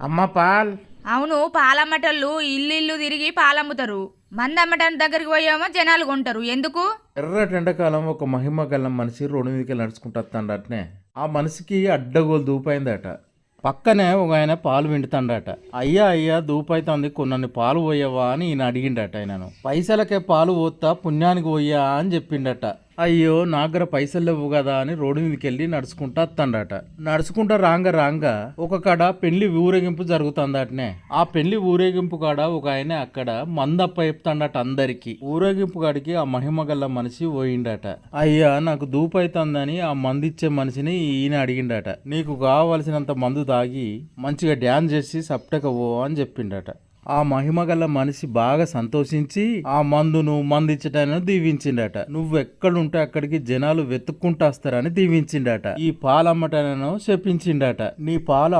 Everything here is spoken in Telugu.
అమ్మ పాల్. అవును పాలమ్మటోళ్ళు ఇల్లు ఇల్లు తిరిగి పాలమ్ముతారు. మంది అమ్మటానికి దగ్గరికి పోయేమో జనాలు కొంటారు. ఎందుకు? ఎర్రటి ఎండాకాలం ఒక మహిమ గల మనిషి రోడ్డు మీదకి నడుచుకుంటూ వస్తాడటనే ఆ మనిషికి అడ్డగోలు దూపైందట. పక్కనే ఒక ఆయన పాలు విండుతాడట అయ్యా అయ్యా దూపైతుంది కొన్నన్ని పాలు పోయవా అని ఈయన అడిగిండట ఆయనను. పైసలకే పాలు పోతా పుణ్యానికి పోయా అని చెప్పిండట. అయ్యో నా దగ్గర పైసలు లేవు కదా అని రోడ్డు మీదకి వెళ్ళి నడుచుకుంటా అత్తండట నడుచుకుంటా రాంగ రాంగ ఒక కాడ పెళ్ళి ఊరేగింపు జరుగుతుందటనే. ఆ పెళ్ళి ఊరేగింపు కాడ ఒక ఆయన అక్కడ మందప్ప చెప్తాడట అందరికి. ఊరేగింపు కాడికి ఆ మహిమ గల్ల మనిషి పోయిండట. అయ్యా నాకు దూపైతుందని ఆ మందు ఇచ్చే మనిషిని ఈయన అడిగిండట. నీకు కావలసినంత మందు తాగి మంచిగా డ్యాన్స్ చేసి సప్టక పో అని చెప్పిండట. ఆ మహిమగల మనిషి బాగా సంతోషించి ఆ మందును మందించటాన్ని దీవించిండట. నువ్వు ఎక్కడుంటే అక్కడికి జనాలు వెతుక్కుంటాస్తారని దీవించిండట. ఈ పాలమ్మటనను శపించిండట. నీ పాలు